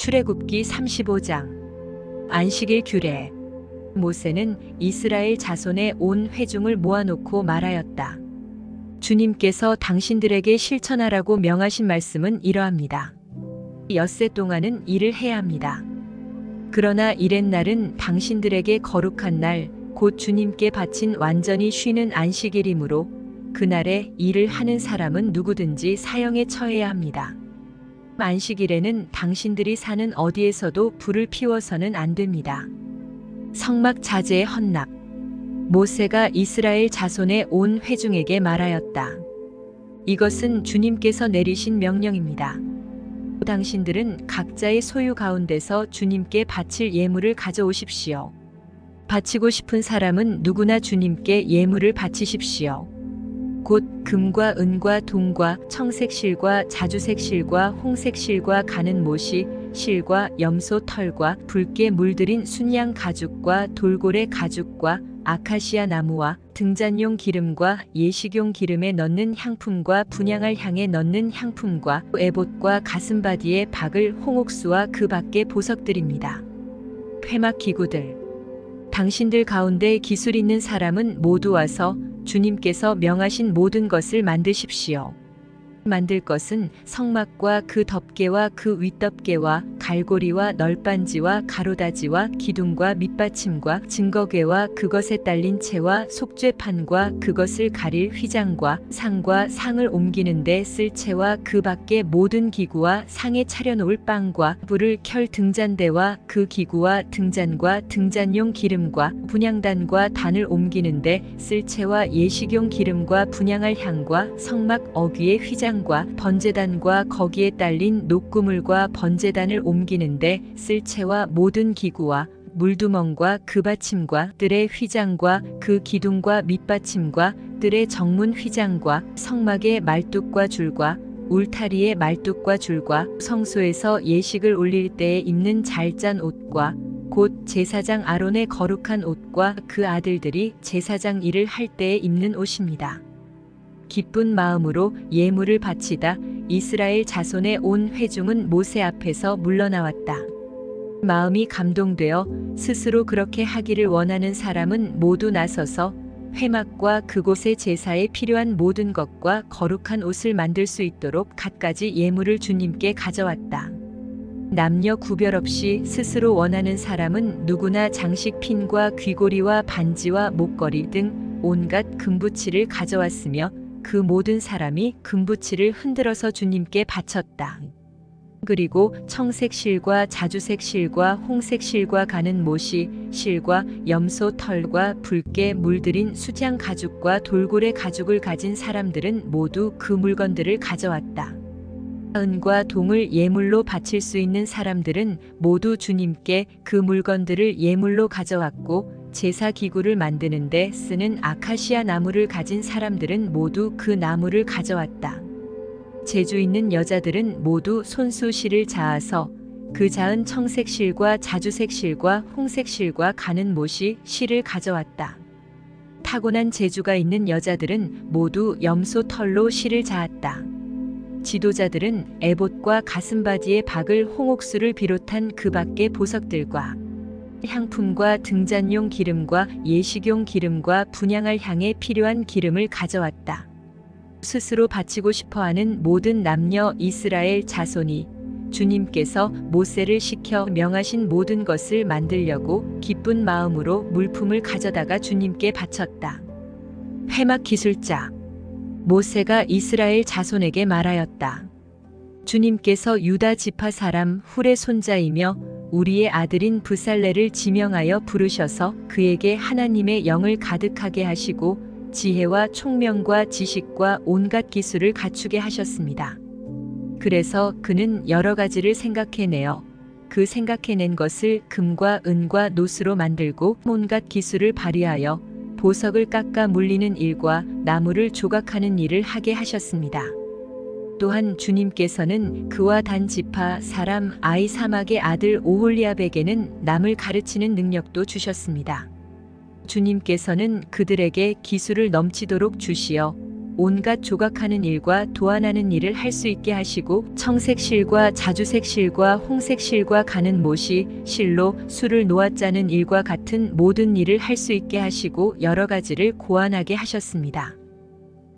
출애굽기 35장 안식일 규례 모세는 이스라엘 자손의 온 회중을 모아놓고 말하였다. 주님께서 당신들에게 실천하라고 명하신 말씀은 이러합니다. 엿새 동안은 일을 해야 합니다. 그러나 이렛 날은 당신들에게 거룩한 날, 곧 주님께 바친 완전히 쉬는 안식일이므로 그날에 일을 하는 사람은 누구든지 사형에 처해야 합니다. 안식일에는 당신들이 사는 어디에서도 불을 피워서는 안 됩니다. 성막 자제의 헌납. 모세가 이스라엘 자손의 온 회중에게 말하였다. 이것은 주님께서 내리신 명령입니다. 당신들은 각자의 소유 가운데서 주님께 바칠 예물을 가져오십시오. 바치고 싶은 사람은 누구나 주님께 예물을 바치십시오. 곧 금과 은과 동과 청색 실과 자주색 실과 홍색 실과 가는 못이 실과 염소 털과 붉게 물들인 순양 가죽과 돌고래 가죽과 아카시아 나무와 등잔용 기름과 예식용 기름에 넣는 향품과 분향할 향에 넣는 향품과 에봇과 가슴바디에 박을 홍옥수와 그 밖의 보석들입니다. 회막 기구들 당신들 가운데 기술 있는 사람은 모두 와서 주님께서 명하신 모든 것을 만드십시오. 만들 것은 성막과 그 덮개와 그 윗덮개와 갈고리와 널빤지와 가로다지와 기둥과 밑받침과 증거궤와 그것에 딸린 채와 속죄판과 그것을 가릴 휘장과 상과 상을 옮기는 데 쓸 채와 그 밖의 모든 기구와 상에 차려놓을 빵과 불을 켤 등잔대와 그 기구와 등잔과 등잔용 기름과 분향단과 단을 옮기는 데 쓸 채와 예식용 기름과 분향할 향과 성막 어귀의 휘장 과 번제단과 거기에 딸린 녹구물과 번제단을 옮기는데 쓸 채와 모든 기구와 물두멍과 그 받침과 뜰의 휘장과 그 기둥과 밑받침과 뜰의 정문 휘장과 성막의 말뚝과 줄과 울타리의 말뚝과 줄과 성소에서 예식을 올릴 때에 입는 잘짠 옷과 곧 제사장 아론의 거룩한 옷과 그 아들들이 제사장 일을 할 때에 입는 옷입니다. 기쁜 마음으로 예물을 바치다 이스라엘 자손의 온 회중은 모세 앞에서 물러나왔다. 마음이 감동되어 스스로 그렇게 하기를 원하는 사람은 모두 나서서 회막과 그곳의 제사에 필요한 모든 것과 거룩한 옷을 만들 수 있도록 갖가지 예물을 주님께 가져왔다. 남녀 구별 없이 스스로 원하는 사람은 누구나 장식핀과 귀고리와 반지와 목걸이 등 온갖 금부치를 가져왔으며 그 모든 사람이 금부치를 흔들어서 주님께 바쳤다. 그리고 청색 실과 자주색 실과 홍색 실과 가는 모시 실과 염소 털과 붉게 물들인 수장 가죽과 돌고래 가죽을 가진 사람들은 모두 그 물건들을 가져왔다. 은과 동을 예물로 바칠 수 있는 사람들은 모두 주님께 그 물건들을 예물로 가져왔고 제사 기구를 만드는데 쓰는 아카시아 나무를 가진 사람들은 모두 그 나무를 가져왔다. 재주 있는 여자들은 모두 손수 실을 자아서 그 자은 청색 실과 자주색 실과 홍색 실과 가는 못이 실을 가져왔다. 타고난 재주가 있는 여자들은 모두 염소 털로 실을 자았다. 지도자들은 에봇과 가슴바지에 박을 홍옥수를 비롯한 그 밖의 보석들과 향품과 등잔용 기름과 예식용 기름과 분향할 향에 필요한 기름을 가져왔다. 스스로 바치고 싶어 하는 모든 남녀 이스라엘 자손이 주님께서 모세를 시켜 명하신 모든 것을 만들려고 기쁜 마음으로 물품을 가져다가 주님께 바쳤다. 회막 기술자 모세가 이스라엘 자손에게 말하였다. 주님께서 유다 지파 사람 훌의 손자이며 우리의 아들인 부살레를 지명하여 부르셔서 그에게 하나님의 영을 가득하게 하시고 지혜와 총명과 지식과 온갖 기술을 갖추게 하셨습니다. 그래서 그는 여러 가지를 생각해내어 그 생각해낸 것을 금과 은과 노스로 만들고 온갖 기술을 발휘하여 보석을 깎아 물리는 일과 나무를 조각하는 일을 하게 하셨습니다. 또한 주님께서는 그와 단 지파 사람 아이 사막의 아들 오홀리압에게는 남을 가르치는 능력도 주셨습니다. 주님께서는 그들에게 기술을 넘치도록 주시어 온갖 조각하는 일과 도안하는 일을 할 수 있게 하시고 청색실과 자주색실과 홍색실과 가는 못이 실로 술을 놓아 짜는 일과 같은 모든 일을 할 수 있게 하시고 여러 가지를 고안하게 하셨습니다.